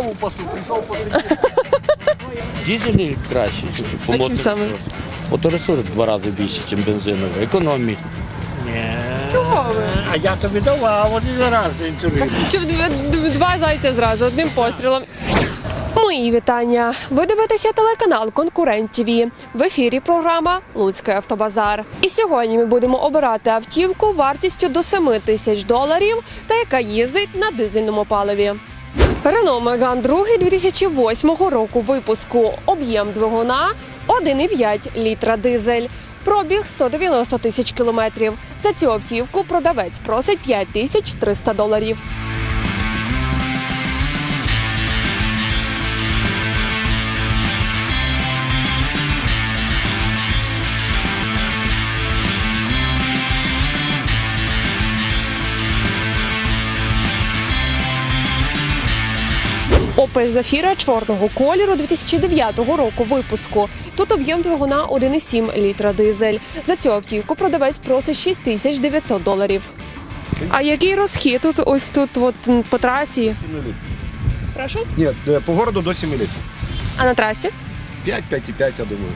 корову пасу, прийшов посидіти. Дізельний краще. По А чим мотору саме? просто. Два рази більше, ніж бензиновий. Економії. Ні. Чого ви? А я тобі давав один раз інтерв'ю. Щоб дв- два зайця зразу одним пострілом. Мої вітання. Ви дивитеся телеканал Конкурент ТВ. В ефірі програма Луцький автобазар. І сьогодні ми будемо обирати автівку вартістю до 7 тисяч доларів та яка їздить на дизельному паливі. Renault Меган 2 2008 року випуску. Об'єм двигуна 1,5 літра дизель. Пробіг 190 тисяч кілометрів. За цю автівку продавець просить 5300 тисяч 300 доларів. Opel Zafira чорного кольору 2009 року випуску. Тут об'єм двигуна 1,7 літра дизель. За цю автівку продавець просить 6900 доларів. А який розхід тут ось тут от, по трасі? 7 літрів. Прошу. Ні, е, по городу до 7 літрів. А на трасі? 5, 5,5, я думаю.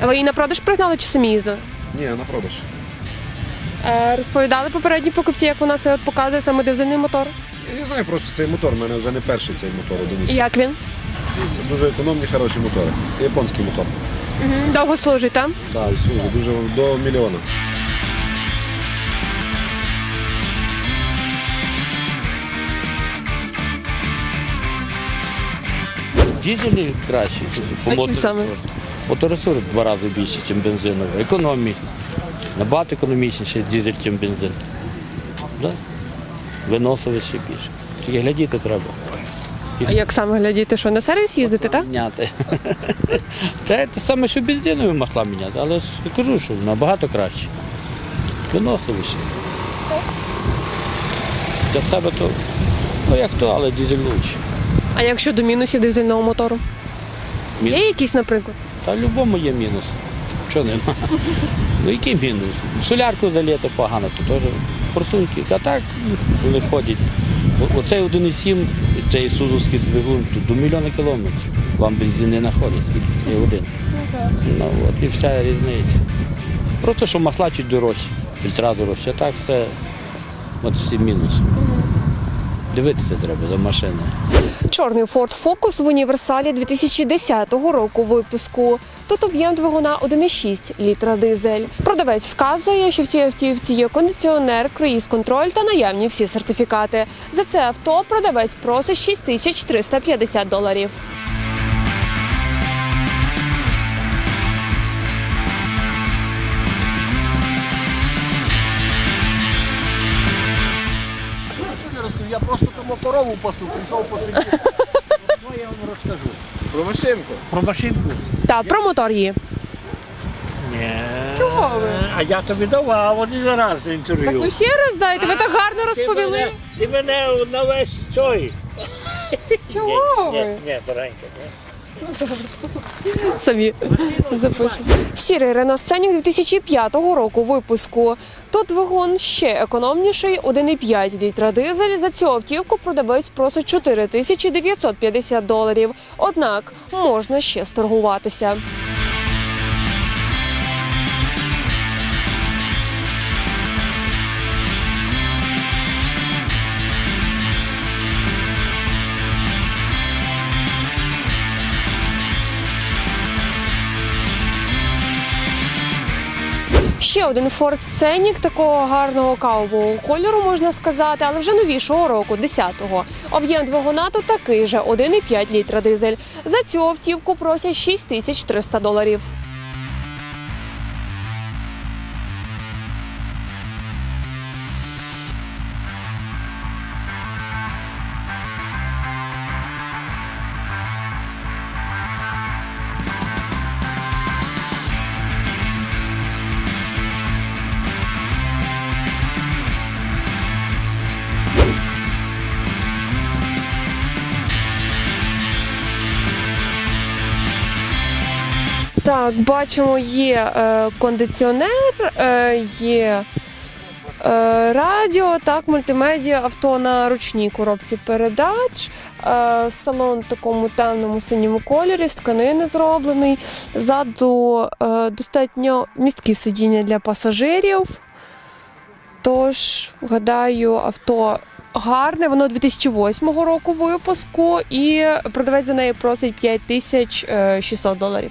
А ви її на продаж пригнали чи самі їздили? Ні, на продаж. Е, розповідали попередні покупці, як вона це от показує саме дизельний мотор. Я не знаю просто цей мотор, у мене вже не перший цей мотор, один із. Як він? Це дуже економні, хороші мотори. Японський мотор. Довго служить, так? Так, Ісузу, дуже до мільйона. Дізельний краще. По А чим саме? два рази більше, ніж бензиновий. Економії. Набагато економічніше дізель, ніж бензин. Да? Виносливіше більше. Тільки глядіти треба. І А як саме глядіти, що на сервіс їздити, так? Міняти. Це те саме, що бензинові масла міняти, але ж я кажу, що набагато краще. Виносливіше. Для себе то, ну як то, але дізель лучше. А якщо до мінусів дизельного мотору? Є якісь, наприклад? Та в будь-якому є мінус. Чого нема? Ну який мінус? Солярку заліто погано, то теж форсунки. Та так вони ходять. Оцей 1,7, цей сузовський двигун, тут до мільйона кілометрів. Вам бензин не знаходить, скільки не один. Ну от і вся різниця. Просто що масла чуть дорожчі, фільтра дорожчі, а так все от всі мінуси. Дивитися треба за машиною. Чорний Ford Focus в універсалі 2010 року випуску. Тут об'єм двигуна 1,6 літра дизель. Продавець вказує, що в цій автівці є кондиціонер, круїз-контроль та наявні всі сертифікати. За це авто продавець просить 6350 доларів. Я просто тому корову пасу, прийшов посидів. Ну, я вам розкажу. Про машинку. Про машинку? Та про мотор її. Ні. Чого ви? А я тобі давав один раз інтерв'ю. Так ви ще раз дайте, ви так гарно Ти розповіли. мене, ти мене на весь той. Чого Ні, ви? ні, доренька. Самі запишемо. Сірий Рено Scenic 2005 року випуску. Тут двигун ще економніший 1,5 літра дизель. За цю автівку продавець просить 4950 доларів. Однак можна ще сторгуватися. Ще один Ford Scenic такого гарного кавового кольору можна сказати, але вже новішого року, 10-го. Об'єм двигуна тут такий же 1,5 літра дизель. За цю автівку просять 6300 доларів. Так, бачимо, є е, кондиціонер, е, є Е, радіо, так, мультимедіа, авто на ручній коробці передач. Е, салон в такому темному синьому кольорі, з тканини зроблений. Ззаду е, достатньо місткі сидіння для пасажирів. Тож, гадаю, авто гарне, воно 2008 року випуску, і продавець за неї просить 5600 доларів.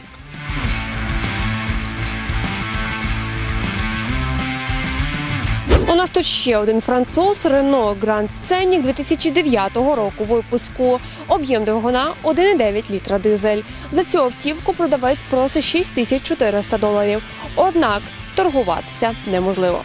У нас тут ще один француз Рено Гранд Сценік 2009 року випуску. Об'єм двигуна 1,9 літра дизель. За цю автівку продавець просить 6400 доларів. Однак торгуватися неможливо.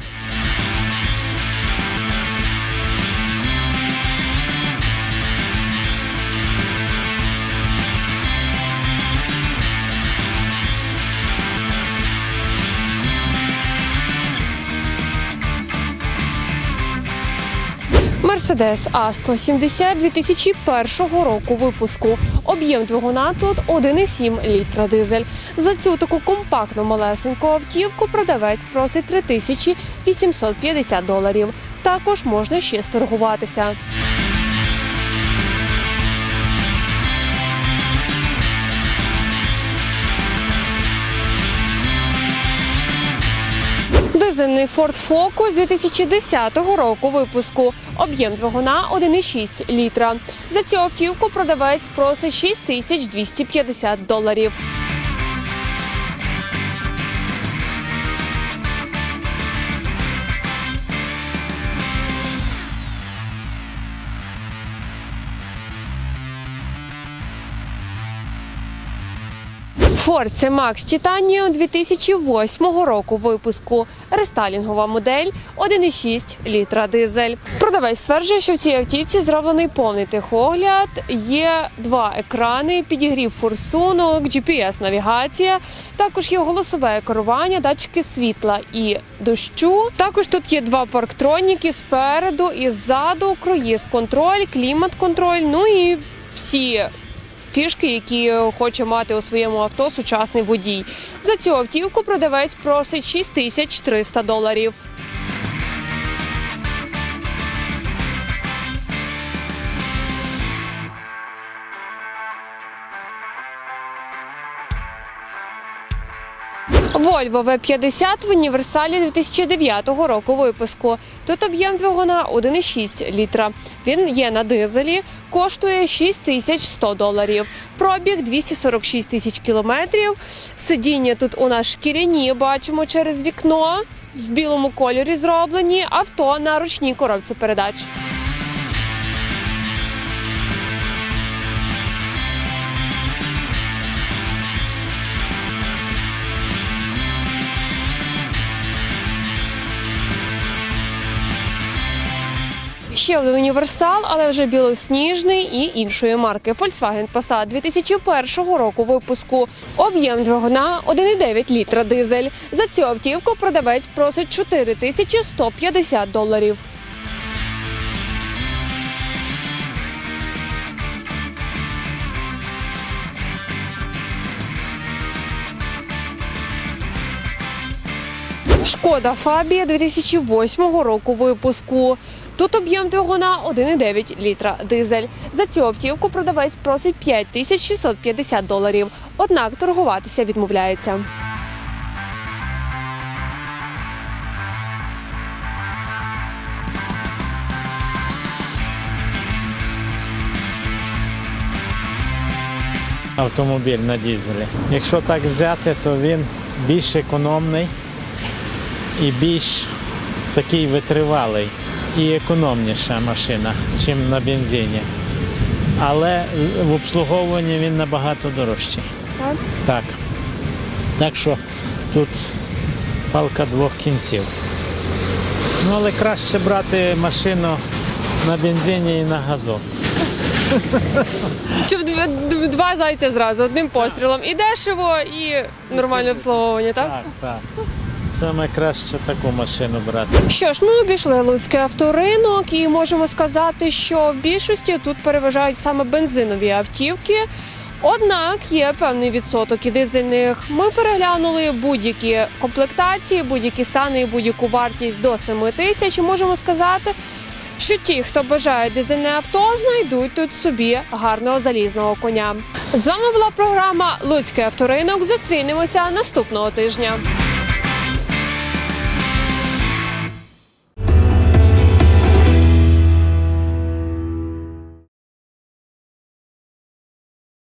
Мерседес А170 2001 року випуску. Об'єм двигуна тут 1,7 літра дизель. За цю таку компактну малесеньку автівку продавець просить 3850 доларів. Також можна ще сторгуватися. Дизельний Ford Focus 2010 року випуску. Об'єм двигуна 1,6 літра. За цю автівку продавець просить 6250 доларів. Ford C-Max Titanium 2008 року випуску. Рестайлінгова модель 1,6 літра дизель. Продавець стверджує, що в цій автівці зроблений повний техогляд. Є два екрани, підігрів форсунок, GPS-навігація. Також є голосове керування, датчики світла і дощу. Також тут є два парктроніки спереду і ззаду, круїз-контроль, клімат-контроль. Ну і всі фішки, які хоче мати у своєму авто сучасний водій. За цю автівку продавець просить 6300 доларів. Volvo V50 в універсалі 2009 року випуску. Тут об'єм двигуна 1,6 літра. Він є на дизелі, коштує 6100 доларів. Пробіг 246 тисяч кілометрів. Сидіння тут у нас шкіряні, бачимо через вікно. В білому кольорі зроблені авто на ручній коробці передач. Ще один універсал, але вже білосніжний і іншої марки. Volkswagen Passat 2001 року випуску. Об'єм двигуна 1,9 літра дизель. За цю автівку продавець просить 4150 доларів. Шкода Фабія 2008 року випуску. Тут об'єм двигуна 1,9 літра дизель. За цю автівку продавець просить 5650 доларів. Однак торгуватися відмовляється. автомобіль на дізелі. Якщо так взяти, то він більш економний і більш такий витривалий і економніша машина, ніж на бензині. Але в обслуговуванні він набагато дорожчий. Так? Так. Так що тут палка двох кінців. Ну, але краще брати машину на бензині і на газу. Щоб дв- дв- два зайця зразу одним пострілом. І дешево, і нормальне обслуговування, так? Так, так. Саме краще таку машину брати. Що ж, ми обійшли Луцький авторинок і можемо сказати, що в більшості тут переважають саме бензинові автівки. Однак є певний відсоток і дизельних. Ми переглянули будь-які комплектації, будь-які стани і будь-яку вартість до 7 тисяч. Можемо сказати, що ті, хто бажає дизельне авто, знайдуть тут собі гарного залізного коня. З вами була програма Луцький авторинок. Зустрінемося наступного тижня.